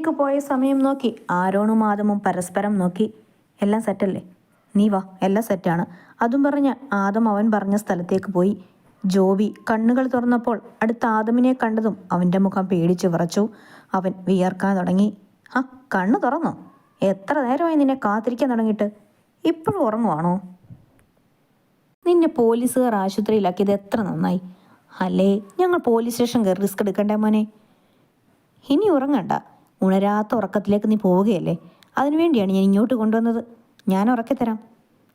വീട്ടിലേക്ക് പോയ സമയം നോക്കി. ആരോണും ആദമും പരസ്പരം നോക്കി. എല്ലാം സെറ്റല്ലേ? നീ വാ എല്ലാം സെറ്റാണ്. അതും പറഞ്ഞ് ആദം അവൻ പറഞ്ഞ സ്ഥലത്തേക്ക് പോയി. ജോബി കണ്ണുകൾ തുറന്നപ്പോൾ അടുത്ത ആദമിനെ കണ്ടതും അവന്റെ മുഖം പേടിച്ചു വിറച്ചു. അവൻ വിയർക്കാൻ തുടങ്ങി. ആ കണ്ണ് തുറന്നോ? എത്ര നേരമായി നിന്നെ കാത്തിരിക്കാൻ തുടങ്ങിയിട്ട്? ഇപ്പോഴും ഉറങ്ങുവാണോ? നിന്നെ പോലീസുകാർ ആശുപത്രിയിലാക്കിയത് എത്ര നന്നായി. അല്ലേ ഞങ്ങൾ പോലീസ് സ്റ്റേഷൻ കയറി റിസ്ക് എടുക്കണ്ടേ മോനെ? ഇനി ഉറങ്ങണ്ട. ഉണരാത്ത ഉറക്കത്തിലേക്ക് നീ പോവുകയല്ലേ? അതിനുവേണ്ടിയാണ് ഞാൻ ഇങ്ങോട്ട് കൊണ്ടുവന്നത്. ഞാൻ ഉറക്കിത്തരാം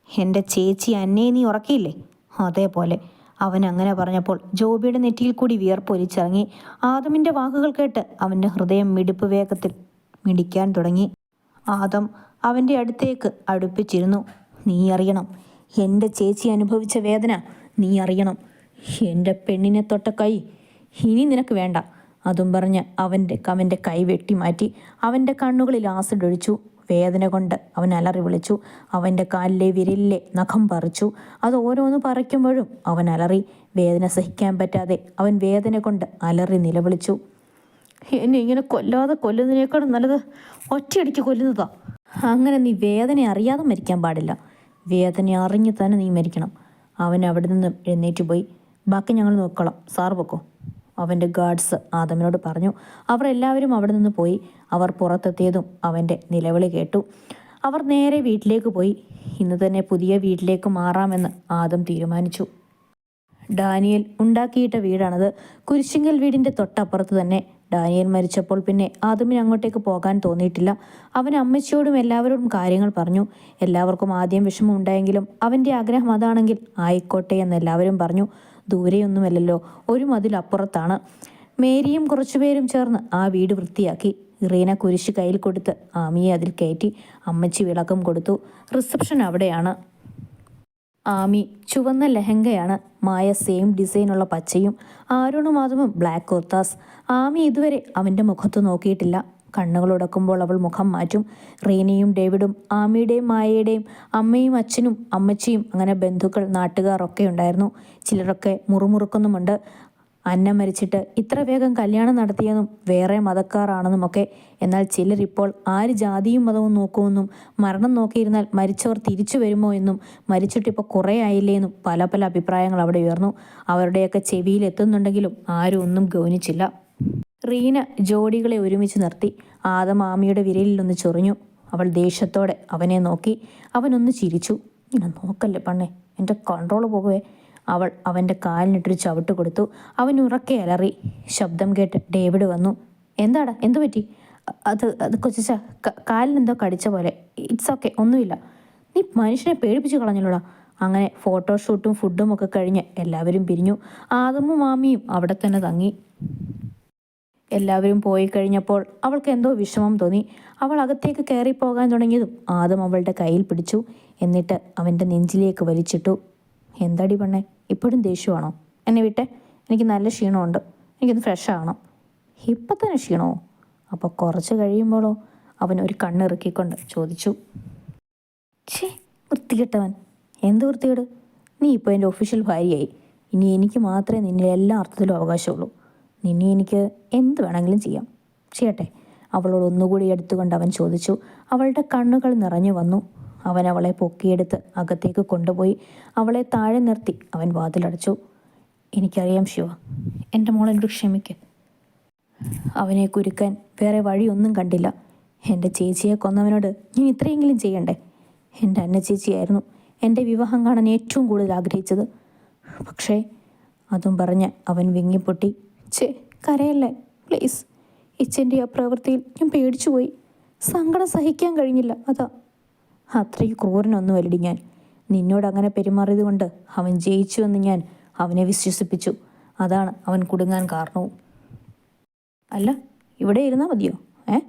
എന്റെ ചേച്ചി അന്നയെ നീ ഉറക്കിയില്ലേ? അതേപോലെ. അവൻ അങ്ങനെ പറഞ്ഞപ്പോൾ ജോബിയുടെ നെറ്റിയിൽ കൂടി വിയർപ്പൊലിച്ചിറങ്ങി ആദമിന്റെ വാക്കുകൾ കേട്ട് അവന്റെ ഹൃദയം മിടിപ്പ് വേഗത്തിൽ മിടിക്കാൻ തുടങ്ങി. ആദം അവന്റെ അടുത്തേക്ക് അടുപ്പിച്ചിരുന്നു. നീ അറിയണം. എന്റെ ചേച്ചി അനുഭവിച്ച വേദന നീ അറിയണം. എന്റെ പെണ്ണിനെ തൊട്ട കൈ ഇനി നിനക്ക് വേണ്ട. അതും പറഞ്ഞ് അവന്റെ അവന്റെ കൈ വെട്ടി മാറ്റി അവന്റെ കണ്ണുകളിൽ ആസിഡ് ഒഴിച്ചു. വേദന കൊണ്ട് അവൻ അലറി വിളിച്ചു. അവന്റെ കാലിലെ വിരലിലെ നഖം പറിച്ചു. അത് ഓരോന്ന് പറിക്കുമ്പോഴും അവൻ അലറി. വേദന സഹിക്കാൻ പറ്റാതെ അവൻ വേദന കൊണ്ട് അലറി നിലവിളിച്ചു. എന്നെ ഇങ്ങനെ കൊല്ലാതെ കൊല്ലുന്നതിനേക്കാളും നല്ലത് ഒറ്റയടിക്ക് കൊല്ലുന്നതാ. അങ്ങനെ നീ വേദന അറിയാതെ മരിക്കാൻ പാടില്ല. വേദന അറിഞ്ഞ് തന്നെ നീ മരിക്കണം. അവൻ അവിടെ നിന്ന് എഴുന്നേറ്റ് പോയി. ബാക്കി ഞങ്ങൾ നോക്കണം. സാർ പൊക്കോ? അവന്റെ ഗാർഡ്സ് ആദമിനോട് പറഞ്ഞു അവർ എല്ലാവരും അവിടെ നിന്ന് പോയി. അവർ പുറത്തെത്തിയതും അവന്റെ നിലവിളി കേട്ടു. അവർ നേരെ വീട്ടിലേക്ക് പോയി. ഇന്ന് തന്നെ പുതിയ വീട്ടിലേക്ക് മാറാമെന്ന് ആദം തീരുമാനിച്ചു. ഡാനിയൽ ഉണ്ടാക്കിയിട്ട വീടാണത്. കുരിശിങ്കൽ വീടിന്റെ തൊട്ടപ്പുറത്ത് തന്നെ. ഡാനിയൽ മരിച്ചപ്പോൾ പിന്നെ ആദമിന് അങ്ങോട്ടേക്ക് പോകാൻ തോന്നിയിട്ടില്ല. അവൻ അമ്മച്ചിയോടും എല്ലാവരോടും കാര്യങ്ങൾ പറഞ്ഞു. എല്ലാവർക്കും ആദ്യം വിഷമം ഉണ്ടായെങ്കിലും അവന്റെ ആഗ്രഹം അതാണെങ്കിൽ ആയിക്കോട്ടെ എന്ന് എല്ലാവരും പറഞ്ഞു. ദൂരെയൊന്നുമല്ലല്ലോ. ഒരു മതിലപ്പുറത്താണ് മേരിയും കുറച്ചുപേരും ചേർന്ന് ആ വീട് വൃത്തിയാക്കി. ഇറീന കുരിശ് കയ്യിൽ കൊടുത്ത് ആമിയെ അതിൽ കയറ്റി അമ്മച്ചി വിളക്കം കൊടുത്തു. റിസപ്ഷൻ അവിടെയാണ്. ആമി ചുവന്ന ലെഹങ്കയാണ്. മായ സെയിം ഡിസൈനുള്ള പച്ചയും ആരുണും ബ്ലാക്ക് കുർത്താസ് ആമി ഇതുവരെ അവന്റെ മുഖത്ത് നോക്കിയിട്ടില്ല. കണ്ണുകൾ ഉടക്കുമ്പോൾ അവൾ മുഖം മാറ്റും. റീനയും ഡേവിഡും ആമിയുടെയും മായയുടെയും അമ്മയും അച്ഛനും അമ്മച്ചിയും അങ്ങനെ ബന്ധുക്കൾ നാട്ടുകാരൊക്കെ ഉണ്ടായിരുന്നു. ചിലരൊക്കെ മുറുമുറുക്കുന്നുമുണ്ട്. അന്ന മരിച്ചിട്ട് ഇത്ര വേഗം കല്യാണം നടത്തിയെന്നും വേറെ മതക്കാരാണെന്നുമൊക്കെ എന്നാൽ ചിലരിപ്പോൾ ആര് ജാതിയും മതവും നോക്കുമെന്നും മരണം നോക്കിയിരുന്നാൽ മരിച്ചവർ തിരിച്ചു വരുമോ എന്നും മരിച്ചിട്ടിപ്പോൾ കുറേ ആയില്ലേ എന്നും പല പല അഭിപ്രായങ്ങൾ അവിടെ ഉയർന്നു. അവരുടെയൊക്കെ ചെവിയിൽ എത്തുന്നുണ്ടെങ്കിലും ആരും ഒന്നും ഗൗനിച്ചില്ല. റീന ജോഡികളെ ഒരുമിച്ച് നിർത്തി. ആദം ആമിയുടെ വിരലിലൊന്ന് ചൊറിഞ്ഞു. അവൾ ദേഷ്യത്തോടെ അവനെ നോക്കി. അവനൊന്ന് ചിരിച്ചു. ഇങ്ങനെ നോക്കല്ലേ പണ്ണേ എന്റെ കൺട്രോൾ പോകുവേ അവൾ അവന്റെ കാലിനിട്ടൊരു ചവിട്ട് കൊടുത്തു. അവൻ ഉറക്കെ അലറി. ശബ്ദം കേട്ട് ഡേവിഡ് വന്നു. എന്താടാ എന്തു പറ്റി? അത് അത് കൊച്ചിച്ച കാലിനെന്തോ കടിച്ച പോലെ. ഇറ്റ്സ് ഓക്കെ ഒന്നുമില്ല. നീ മനുഷ്യനെ പേടിപ്പിച്ച് കളഞ്ഞല്ലോടാ. അങ്ങനെ ഫോട്ടോഷൂട്ടും ഫുഡും ഒക്കെ കഴിഞ്ഞ് എല്ലാവരും പിരിഞ്ഞു. ആദമും മാമിയും അവിടെ തന്നെ തങ്ങി. എല്ലാവരും പോയി കഴിഞ്ഞപ്പോൾ അവൾക്ക് എന്തോ വിഷമം തോന്നി. അവൾ അകത്തേക്ക് കയറി പോകാൻ തുടങ്ങിയതും ആദം അവളുടെ കയ്യിൽ പിടിച്ചു. എന്നിട്ട് അവന്റെ നെഞ്ചിലേക്ക് വലിച്ചിട്ടു എന്താടി പെണ്ണേ ഇപ്പോഴും ദേഷ്യമാണോ? എന്നെ വിട്ടെ എനിക്ക് നല്ല ക്ഷീണമുണ്ട് എനിക്കൊന്ന് ഫ്രഷ് ആവണം. ഇപ്പം തന്നെ ക്ഷീണമോ അപ്പോൾ കുറച്ച് കഴിയുമ്പോഴോ അവൻ ഒരു കണ്ണിറുക്കിക്കൊണ്ട് ചോദിച്ചു. ഛേ വൃത്തികെട്ടവൻ എന്ത് വൃത്തികേട്? നീ ഇപ്പോൾ എന്റെ ഒഫീഷ്യൽ ഭാര്യയായി. ഇനി എനിക്ക് മാത്രമേ നിന്നിൽ എല്ലാ അർത്ഥത്തിലും അവകാശമുള്ളൂ. നിന്നെ എനിക്ക് എന്ത് വേണമെങ്കിലും ചെയ്യാം. ചെയ്യട്ടെ. അവളോട് ഒന്നുകൂടി എടുത്തുകൊണ്ട് അവൻ ചോദിച്ചു. അവളുടെ കണ്ണുകൾ നിറഞ്ഞു വന്നു. അവൻ അവളെ പൊക്കിയെടുത്ത് അകത്തേക്ക് കൊണ്ടുപോയി അവളെ താഴെ നിർത്തി അവൻ വാതിലടച്ചു. എനിക്കറിയാം ശിവ. എന്റെ മോൾ എന്നോട് ക്ഷമിക്ക്. അവനെ കുരുക്കാൻ വേറെ വഴിയൊന്നും കണ്ടില്ല. എന്റെ ചേച്ചിയെ കൊന്നവനോട് ഞാൻ ഇത്രയെങ്കിലും ചെയ്യണ്ടേ? എന്റെ അന്ന ചേച്ചിയായിരുന്നു എന്റെ വിവാഹം കാണാൻ ഏറ്റവും കൂടുതൽ ആഗ്രഹിച്ചത്. പക്ഷേ അതും പറഞ്ഞ് അവൻ വിങ്ങിപ്പൊട്ടി ചേ കരയല്ലേ? പ്ലീസ്. ഇച്ചന്റെ ആ പ്രവൃത്തിയിൽ ഞാൻ പേടിച്ചുപോയി. സങ്കടം സഹിക്കാൻ കഴിഞ്ഞില്ല അതാ. അത്രയ്ക്ക് ക്രൂരനൊന്നുമല്ലടി ഞാൻ. നിന്നോട് അങ്ങനെ പെരുമാറിയത് കൊണ്ട് അവൻ ജയിച്ചു എന്ന് ഞാൻ അവനെ വിശ്വസിപ്പിച്ചു. അതാണ് അവൻ കുടുങ്ങാൻ കാരണവും. അല്ല ഇവിടെ ഇരുന്നാൽ മതിയോ? ഏ?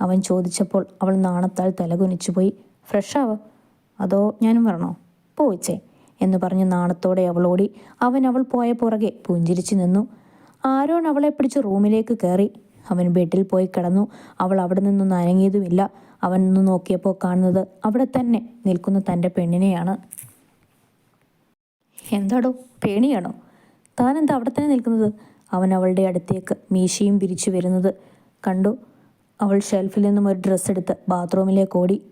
അവൻ ചോദിച്ചപ്പോൾ അവൾ നാണത്താൽ തലകുനിച്ചു പോയി ഫ്രഷാവോ? അതോ ഞാനും വരണോ? പോയിച്ചേ എന്ന് പറഞ്ഞ് നാണത്തോടെ അവളോടി അവൻ അവൾ പോയ പുറകെ പുഞ്ചിരിച്ചു നിന്നു. ആരോൺ അവളെ പിടിച്ച് റൂമിലേക്ക് കയറി. അവൻ ബെഡിൽ പോയി കിടന്നു. അവൾ അവിടെ നിന്നൊന്നും അനങ്ങിയതുമില്ല അവൻ ഒന്ന് നോക്കിയപ്പോൾ കാണുന്നത് അവിടെ തന്നെ നിൽക്കുന്ന തന്റെ പെണ്ണിനെയാണ്. എന്താടോ പേണിയാണോ താൻ എന്താ അവിടെ തന്നെ നിൽക്കുന്നത്? അവൻ അവളുടെ അടുത്തേക്ക് മീശയും പിരിച്ചു വരുന്നത് കണ്ടു. അവൾ ഷെൽഫിൽ നിന്നും ഒരു ഡ്രസ്സ് എടുത്ത് ബാത്റൂമിലേക്ക് ഓടി.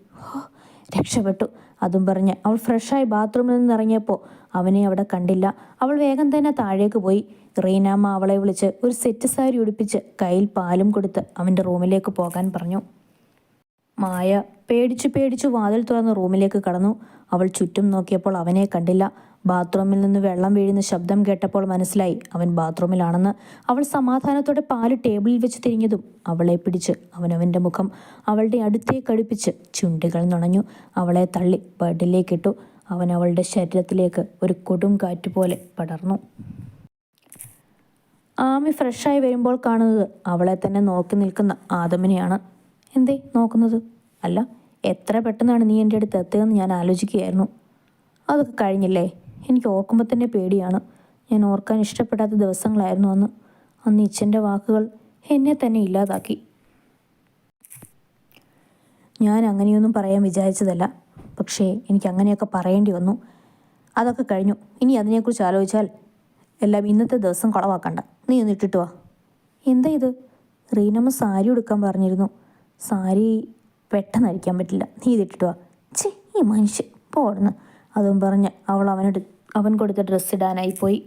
രക്ഷപ്പെട്ടു. അതും പറഞ്ഞ് അവൾ ഫ്രഷായി ബാത്റൂമിൽ നിന്ന് ഇറങ്ങിയപ്പോൾ അവനെ അവിടെ കണ്ടില്ല. അവൾ വേഗം തന്നെ താഴേക്ക് പോയി. റീനാമ്മ അവളെ വിളിച്ച് ഒരു സെറ്റ് സാരി ഉടുപ്പിച്ച് കയ്യിൽ പാലും കൊടുത്ത് അവന്റെ റൂമിലേക്ക് പോകാൻ പറഞ്ഞു. മായ പേടിച്ചു പേടിച്ചു വാതിൽ തുറന്ന് റൂമിലേക്ക് കടന്നു. അവൾ ചുറ്റും നോക്കിയപ്പോൾ അവനെ കണ്ടില്ല. ബാത്റൂമിൽ നിന്ന് വെള്ളം വീഴുന്ന ശബ്ദം കേട്ടപ്പോൾ മനസ്സിലായി അവൻ ബാത്റൂമിലാണെന്ന്. അവൾ സമാധാനത്തോടെ പാൽ ടേബിളിൽ വെച്ച് തിരിഞ്ഞതും അവളെ പിടിച്ച് അവനവന്റെ മുഖം അവളുടെ അടുത്തേക്ക് അടുപ്പിച്ച് ചുണ്ടുകൾ നുണഞ്ഞു അവളെ തള്ളി ബെഡിലേക്കിട്ടു അവൻ അവളുടെ ശരീരത്തിലേക്ക് ഒരു കൊടും കാറ്റ് പോലെ പടർന്നു. ആമി ഫ്രഷായി വരുമ്പോൾ കാണുന്നത് അവളെ തന്നെ നോക്കി നിൽക്കുന്ന ആദമിനെയാണ്. എന്തേ നോക്കുന്നത്? അല്ല എത്ര പെട്ടെന്നാണ് നീ എന്റെ അടുത്ത് എത്തുകയെന്ന് ഞാൻ ആലോചിക്കുകയായിരുന്നു. അതൊക്കെ കഴിഞ്ഞില്ലേ? എനിക്ക് ഓർക്കുമ്പോൾ തന്നെ പേടിയാണ്. ഞാൻ ഓർക്കാൻ ഇഷ്ടപ്പെടാത്ത ദിവസങ്ങളായിരുന്നു അന്ന്. അന്ന് ഇച്ഛന്റെ വാക്കുകൾ എന്നെ തന്നെ ഇല്ലാതാക്കി. ഞാൻ അങ്ങനെയൊന്നും പറയാൻ വിചാരിച്ചതല്ല. പക്ഷേ എനിക്ക് അങ്ങനെയൊക്കെ പറയേണ്ടി വന്നു. അതൊക്കെ കഴിഞ്ഞു. ഇനി അതിനെക്കുറിച്ച് ആലോചിച്ചാൽ എല്ലാം ഇന്നത്തെ ദിവസം കുളവാക്കണ്ട. നീ ഒന്ന് ഇട്ടിട്ട് വാ. എന്താ ഇത്? റീനമ്മ സാരി ഉടുക്കാൻ പറഞ്ഞിരുന്നു. സാരി പെട്ടെന്ന് പറ്റില്ല. നീ ഇതിട്ടിട്ട് വാ. ഛേ ഈ മനുഷ്യൻ പോടുന്നു അതും പറഞ്ഞ് അവൾ അവനെടു അവൻ കൊടുത്ത ഡ്രസ്സ് ഇടാനായി പോയി.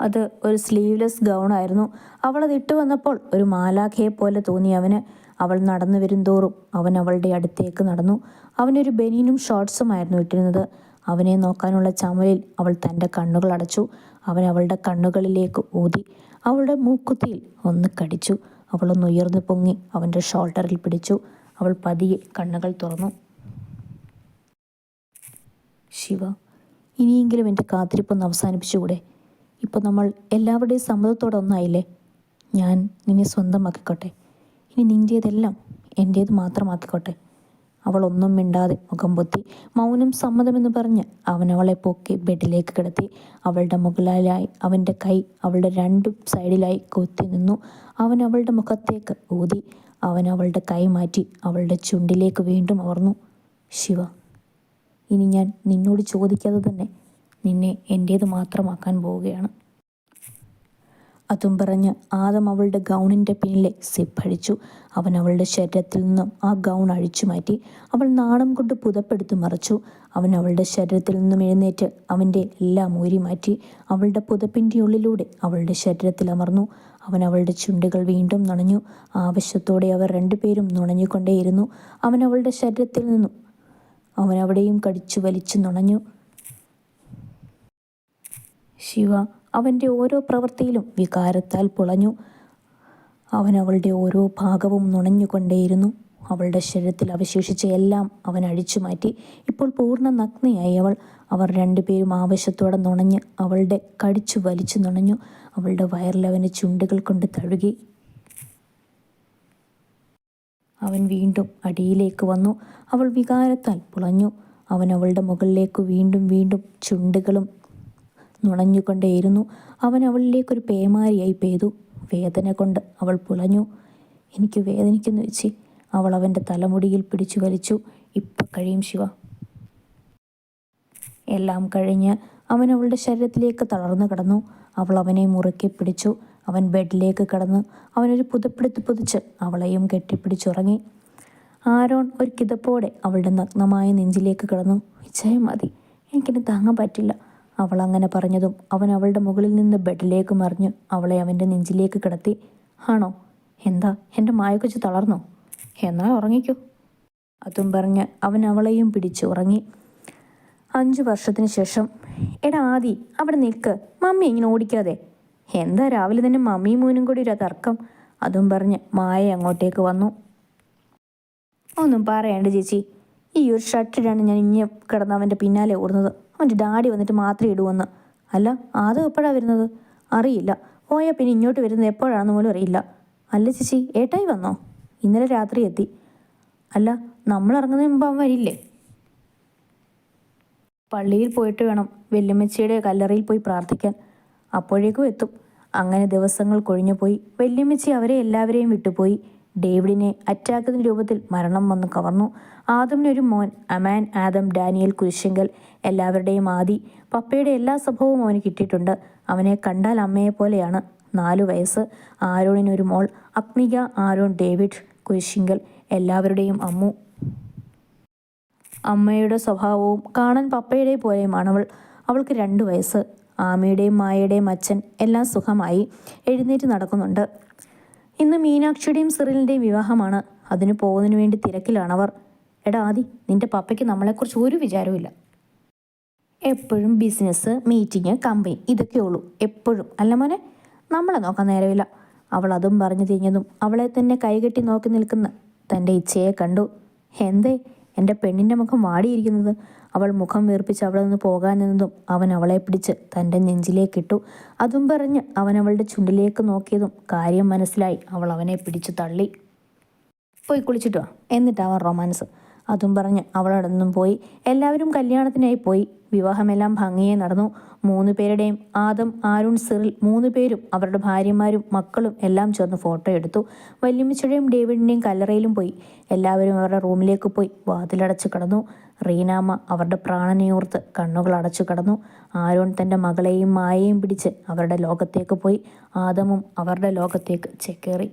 അത് ഒരു സ്ലീവ്ലെസ് ഗൗണായിരുന്നു അവൾ അത് ഇട്ട് വന്നപ്പോൾ ഒരു മാലാഖയെ പോലെ തോന്നി അവന്. അവൾ നടന്നു വരും തോറും അവൻ അവളുടെ അടുത്തേക്ക് നടന്നു. അവനൊരു ബനീനും ഷോർട്സുമായിരുന്നു ഇട്ടിരുന്നത്. അവനെ നോക്കാനുള്ള ചമലിൽ അവൾ തന്റെ കണ്ണുകൾ അടച്ചു. അവൻ അവളുടെ കണ്ണുകളിലേക്ക് ഊതി. അവളുടെ മൂക്കുത്തിയിൽ ഒന്ന് കടിച്ചു. അവളൊന്ന് ഉയർന്നു പൊങ്ങി അവന്റെ ഷോൾഡറിൽ പിടിച്ചു. അവൾ പതിയെ കണ്ണുകൾ തുറന്നു. ശിവ ഇനിയെങ്കിലും എന്റെ കാത്തിരിപ്പൊന്ന് അവസാനിപ്പിച്ചുകൂടെ? ഇപ്പോൾ നമ്മൾ എല്ലാവരുടെയും സമ്മതത്തോടെ ഒന്നായില്ലേ ഞാൻ നിന്നെ സ്വന്തമാക്കിക്കോട്ടെ. ഇനി നിന്റേതെല്ലാം എന്റേത് മാത്രമാക്കിക്കോട്ടെ. അവൾ ഒന്നും മിണ്ടാതെ മുഖം പൊത്തി മൗനം സമ്മതമെന്ന് പറഞ്ഞ് അവൻ അവളെ പൊക്കി ബെഡിലേക്ക് കിടത്തി. അവളുടെ മുകളിലായി അവന്റെ കൈ അവളുടെ രണ്ടു സൈഡിലായി കൊത്തി നിന്നു. അവൻ അവളുടെ മുഖത്തേക്ക് ഊതി. അവൻ അവളുടെ കൈ മാറ്റി അവളുടെ ചുണ്ടിലേക്ക് വീണ്ടും അമർന്നു. ശിവ ഇനി ഞാൻ നിന്നോട് ചോദിക്കാതെ തന്നെ നിന്നെ എന്റേത് മാത്രമാക്കാൻ പോവുകയാണ്. അതും പറഞ്ഞ് ആദം അവളുടെ ഗൗണിന്റെ പിന്നിലെ സിപ്പ് അഴിച്ചു അവൻ അവളുടെ ശരീരത്തിൽ നിന്നും ആ ഗൗൺ അഴിച്ചു മാറ്റി അവൾ നാണം കൊണ്ട് പുതപ്പെടുത്തു മറച്ചു. അവൻ അവളുടെ ശരീരത്തിൽ നിന്നും എഴുന്നേറ്റ് അവന്റെ എല്ലാം ഊരി മാറ്റി അവളുടെ പുതപ്പിന്റെ ഉള്ളിലൂടെ അവളുടെ ശരീരത്തിൽ അമർന്നു. അവൻ അവളുടെ ചുണ്ടുകൾ വീണ്ടും നുണഞ്ഞു. ആവശ്യത്തോടെ അവർ രണ്ടുപേരും നുണഞ്ഞുകൊണ്ടേയിരുന്നു. അവൻ അവളുടെ ശരീരത്തിൽ നിന്നും അവൻ അവിടെയും കടിച്ചു വലിച്ചു നുണഞ്ഞു. ശിവ അവന്റെ ഓരോ പ്രവൃത്തിയിലും വികാരത്താൽ പുളഞ്ഞു. അവൻ അവളുടെ ഓരോ ഭാഗവും നുണഞ്ഞുകൊണ്ടേയിരുന്നു. അവളുടെ ശരീരത്തിൽ അവശേഷിച്ച എല്ലാം അവൻ അഴിച്ചു മാറ്റി. ഇപ്പോൾ പൂർണ നഗ്നയായി അവൾ. അവർ രണ്ടുപേരും ആവശ്യത്തോടെ നുണഞ്ഞ് അവളുടെ കടിച്ചു വലിച്ചു നുണഞ്ഞു അവളുടെ വയറിൽ അവന്റെ ചുണ്ടുകൾ കൊണ്ട് തഴുകി. അവൻ വീണ്ടും അടിയിലേക്ക് വന്നു. അവൾ വികാരത്താൽ പുളഞ്ഞു. അവൻ അവളുടെ മുകളിലേക്ക് വീണ്ടും വീണ്ടും ചുണ്ടുകളും നുണഞ്ഞുകൊണ്ടേയിരുന്നു. അവൻ അവളിലേക്കൊരു പേമാരിയായി പെയ്തു. വേദന കൊണ്ട് അവൾ പുളഞ്ഞു. എനിക്ക് വേദനിക്കുന്നു വെച്ചി അവൾ അവന്റെ തലമുടിയിൽ പിടിച്ചു വലിച്ചു. ഇപ്പം കഴിയും ശിവ. എല്ലാം കഴിഞ്ഞ് അവൻ അവളുടെ ശരീരത്തിലേക്ക് തളർന്നു കിടന്നു. അവൾ അവനെ മുറുക്കി പിടിച്ചു. അവൻ ബെഡിലേക്ക് കിടന്ന് അവനൊരു പുതപ്പെടുത്ത് പുതിച്ച് അവളെയും കെട്ടിപ്പിടിച്ചുറങ്ങി. ആരോൺ ഒരു കിതപ്പോടെ അവളുടെ നഗ്നമായ നെഞ്ചിലേക്ക് കിടന്നു. വിജയം മതി. എനിക്കിനി താങ്ങാൻ പറ്റില്ല. അവൾ അങ്ങനെ പറഞ്ഞതും അവൻ അവളുടെ മുകളിൽ നിന്ന് ബെഡിലേക്ക് മറിഞ്ഞ് അവളെ അവന്റെ നെഞ്ചിലേക്ക് കിടത്തി ആണോ? എന്താ? എന്റെ മായക്കൊച്ച് തളർന്നോ? എന്നാൽ ഉറങ്ങിക്കോ. അതും പറഞ്ഞ് അവൻ അവളെയും പിടിച്ച് ഉറങ്ങി. അഞ്ചു വർഷത്തിന് ശേഷം എടാ ആദി അവിടെ നിൽക്ക്. മമ്മി ഇങ്ങനെ ഓടിക്കാതെ. എന്താ രാവിലെ തന്നെ മമ്മിയും മോനും കൂടി ഒരു തർക്കം? അതും പറഞ്ഞ് മായ അങ്ങോട്ടേക്ക് വന്നു. ഒന്നും പറയണ്ട ചേച്ചി. ഈ ഒരു ഷട്ടിലാണ് ഞാൻ ഇഞ്ഞ് കിടന്ന് അവന്റെ പിന്നാലെ ഓടുന്നത്. അവന്റെ ഡാഡി വന്നിട്ട് മാത്രമേ ഇടുവെന്ന്. അല്ല അത് എപ്പോഴാണ് വരുന്നത്? അറിയില്ല. പോയാൽ പിന്നെ ഇങ്ങോട്ട് വരുന്നത് എപ്പോഴാണെന്ന് പോലും അറിയില്ല. അല്ല ചേച്ചി ഏട്ടായി വന്നോ? ഇന്നലെ രാത്രി എത്തി. അല്ല നമ്മൾ ഇറങ്ങുന്നതിന് മുമ്പ് അവൻ വരില്ലേ? പള്ളിയിൽ പോയിട്ട് വേണം വല്യമ്മച്ചിയുടെ കല്ലറയിൽ പോയി പ്രാർത്ഥിക്കാൻ. അപ്പോഴേക്കും എത്തും. അങ്ങനെ ദിവസങ്ങൾ കൊഴിഞ്ഞുപോയി. വല്യമ്മച്ചി അവരെ എല്ലാവരെയും വിട്ടുപോയി. ഡേവിഡിനെ അറ്റാക്കുന്ന രൂപത്തിൽ മരണം വന്ന് കവർന്നു. ആദമിനൊരു മോൻ അമാൻ ആദം ഡാനിയൽ കുരിശങ്കൽ എല്ലാവരുടെയും ആദി. പപ്പയുടെ എല്ലാ സ്വഭാവവും അവന് കിട്ടിയിട്ടുണ്ട്. അവനെ കണ്ടാൽ അമ്മയെ പോലെയാണ്. നാലു വയസ്സ്. ആരോണിനൊരു മോൾ. അഗ്നിക ആരോൺ ഡേവിഡ് കുരിശിങ്കൽ എല്ലാവരുടെയും അമ്മു. അമ്മയുടെ സ്വഭാവവും കാണാൻ പപ്പയുടെ പോലെയുമാണ് അവൾ. അവൾക്ക് രണ്ട് വയസ്സ്. ആമയുടെയും മായയുടെയും അച്ഛൻ എല്ലാം സുഖമായി. എഴുന്നേറ്റ് നടക്കുന്നുണ്ട്. ഇന്ന് മീനാക്ഷിയുടെയും സിറിലിന്റെയും വിവാഹമാണ്. അതിന് പോകുന്നതിന് വേണ്ടി തിരക്കിലാണവർ എടാ ആദി നിന്റെ പപ്പയ്ക്ക് നമ്മളെക്കുറിച്ച് ഒരു വിചാരവുമില്ല. എപ്പോഴും ബിസിനസ് മീറ്റിംഗ് കമ്പനി ഇതൊക്കെ ഉള്ളൂ. എപ്പോഴും. അല്ല മോനെ നമ്മളെ നോക്കാൻ നേരമില്ല. അവൾ അതും പറഞ്ഞു തിരിഞ്ഞതും അവളെ തന്നെ കൈകെട്ടി നോക്കി നിൽക്കുന്ന തന്റെ ഇച്ഛയെ കണ്ടു. എന്തേ എന്റെ പെണ്ണിന്റെ മുഖം വാടിയിരിക്കുന്നത്? അവൾ മുഖം വീർപ്പിച്ച് അവിടെ നിന്ന് പോകാൻ നിന്നതും അവൻ അവളെ പിടിച്ച് തന്റെ നെഞ്ചിലേക്കിട്ടു. അതും പറഞ്ഞ് അവൻ അവളുടെ ചുണ്ടിലേക്ക് നോക്കിയതും കാര്യം മനസ്സിലായി. അവൾ അവനെ പിടിച്ചു തള്ളി. പോയി കുളിച്ചിട്ടോ എന്നിട്ട് റൊമാൻസ് അതും പറഞ്ഞ് അവളവിടെ നിന്നും പോയി. എല്ലാവരും കല്യാണത്തിനായി പോയി. വിവാഹമെല്ലാം ഭംഗിയെ നടന്നു. മൂന്ന് പേരുടെയും ആദം ആരുൺ സിറിൽ മൂന്ന് പേരും അവരുടെ ഭാര്യമാരും മക്കളും എല്ലാം ചേർന്ന് ഫോട്ടോ എടുത്തു. വല്യമ്മച്ചയുടെയും ഡേവിഡിന്റെയും കല്ലറയിലും പോയി. എല്ലാവരും അവരുടെ റൂമിലേക്ക് പോയി. വാതിലടച്ചു കടന്നു. റീനാമ്മ അവരുടെ പ്രാണനെയോർത്ത് കണ്ണുകൾ അടച്ചു കടന്നു. ആരോൺ തന്റെ മകളെയും മായയും പിടിച്ച് അവരുടെ ലോകത്തേക്ക് പോയി. ആദമും അവരുടെ ലോകത്തേക്ക് ചേക്കേറി.